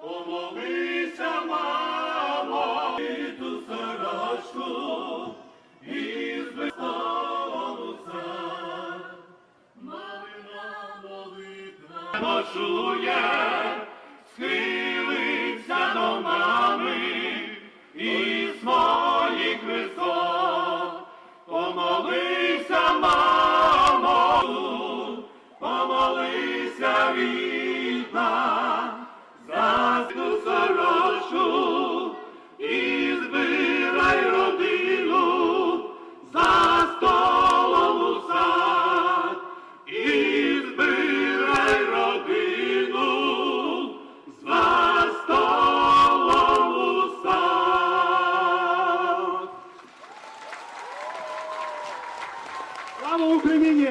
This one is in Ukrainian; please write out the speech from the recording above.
Помолися, мамо, і ту сорочку, і збистовану це. Мамина молитва ночує, схилиться до мами, і своїх висот. Помолися, мамо, помолися, рідна, Слава Україні!